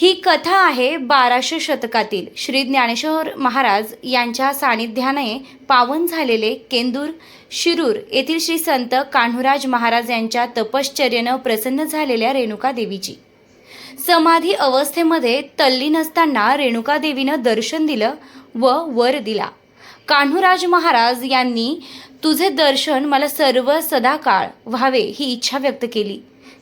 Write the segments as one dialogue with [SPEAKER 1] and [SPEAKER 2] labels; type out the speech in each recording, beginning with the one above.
[SPEAKER 1] ही कथा आहे बाराशे शतकातील. श्री ज्ञानेश्वर महाराज यांच्या सानिध्याने पावन झालेले केंदूर शिरूर येथील श्री संत कान्होराज महाराज यांच्या तपश्चर्येनं प्रसन्न झालेल्या रेणुका देवीची. समाधी अवस्थेमध्ये तल्लीन असताना रेणुका देवीनं दर्शन दिलं व वर दिला. कान्होराज महाराज यांनी तुझे दर्शन मला सर्व सदाकाळ व्हावे ही इच्छा व्यक्त केली.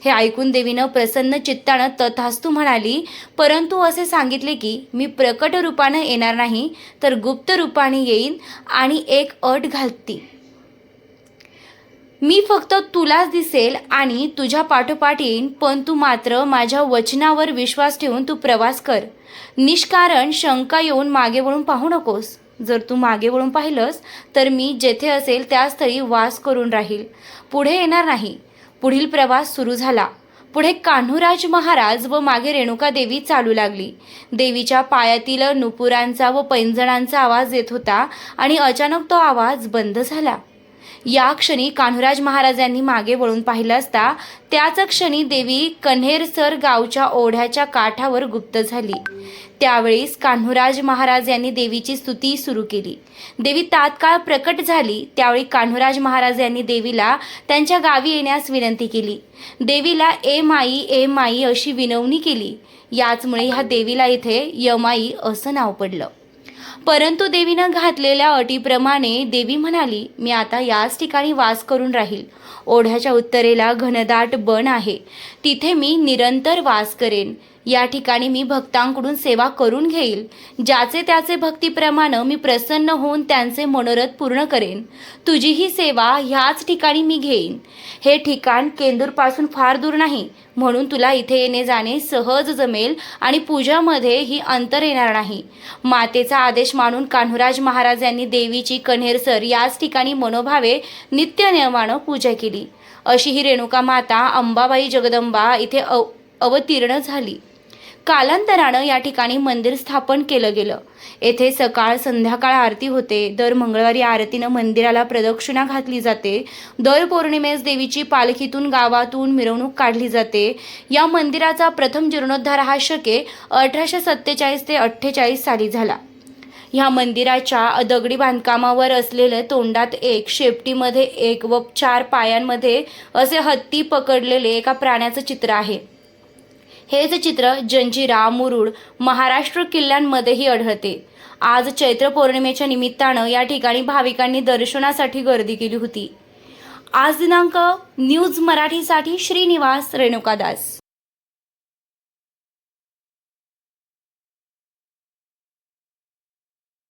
[SPEAKER 1] हे ऐकून देवीनं प्रसन्न चित्तानं तथास्तू म्हणाली परंतु असे सांगितले की मी प्रकट रूपानं येणार नाही तर गुप्त रूपाने येईन आणि एक अट घालती. मी फक्त तुलाच दिसेल आणि तुझ्या पाठोपाठ येईन पण तू मात्र माझ्या वचनावर विश्वास ठेवून तू प्रवास कर. निष्कारण शंका येऊन मागे वळून पाहू नकोस. जर तू मागे वळून पाहिलंस तर मी जेथे असेल त्या स्थळी वास करून राहील. पुढे येणार नाही. पुढील प्रवास सुरू झाला. पुढे कान्हूराज महाराज व मागे रेणुका देवी चालू लागली. देवीच्या पायातील नुपुरांचा व पैंजणांचा आवाज येत होता आणि अचानक तो आवाज बंद झाला. या क्षणी कान्होराज महाराजांनी मागे वळून पाहिलं असता त्याच क्षणी देवी कन्हेरसर गावच्या ओढ्याच्या काठावर गुप्त झाली. त्यावेळीस कान्होराज महाराज यांनी देवीची स्तुती सुरू केली. देवी तात्काळ प्रकट झाली त्यावेळी कान्होराज महाराज यांनी देवीला त्यांच्या गावी येण्यास विनंती केली. देवीला ए माई ए माई अशी विनवणी केली. याचमुळे ह्या देवीला इथे यमाई असं नाव पडलं. परंतु देवीनं घातलेल्या अटीप्रमाणे देवी म्हणाली मी आता याच ठिकाणी वास करून राहील. ओढ्याच्या उत्तरेला घनदाट बन आहे. तिथे मी निरंतर वास करेन. या ठिकाणी मी भक्तांकडून सेवा करून घेईल. ज्याचे त्याचे भक्तीप्रमाणे मी प्रसन्न होऊन त्यांचे मनोरथ पूर्ण करेन. तुझी ही सेवा ह्याच ठिकाणी मी घेईन. हे ठिकाण केंदूरपासून फार दूर नाही म्हणून तुला इथे येणे जाणे सहज जमेल आणि पूजामध्ये ही अंतर येणार नाही. मातेचा आदेश मानून कान्होराज महाराज यांनी देवीची कन्हेरसर याच ठिकाणी मनोभावे नित्य नियमानं पूजा केली. अशी ही रेणुका माता अंबाबाई जगदंबा इथे अव अवतीर्ण झाली. कालांतरानं या ठिकाणी मंदिर स्थापन केलं गेलं. येथे सकाळ संध्याकाळ आरती होते. दर मंगळवारी आरतीनं मंदिराला प्रदक्षिणा घातली जाते. दर पौर्णिमेस देवीची पालखीतून गावातून मिरवणूक काढली जाते. या मंदिराचा प्रथम जीर्णोद्धार हा शके अठराशे सत्तेचाळीस ते अठ्ठेचाळीस साली झाला. ह्या मंदिराच्या दगडी बांधकामावर असलेलं तोंडात एक शेपटीमध्ये एक व चार पायांमध्ये असे हत्ती पकडलेले एका प्राण्याचं चित्र आहे. हेच चित्र जंजिरा मुरुड महाराष्ट्र किल्ल्यांमध्येही आढळते. आज चैत्र पौर्णिमेच्या निमित्तानं या ठिकाणी भाविकांनी दर्शनासाठी गर्दी केली होती. आज दिनांक न्यूज मराठीसाठी श्रीनिवास रेणुकादास.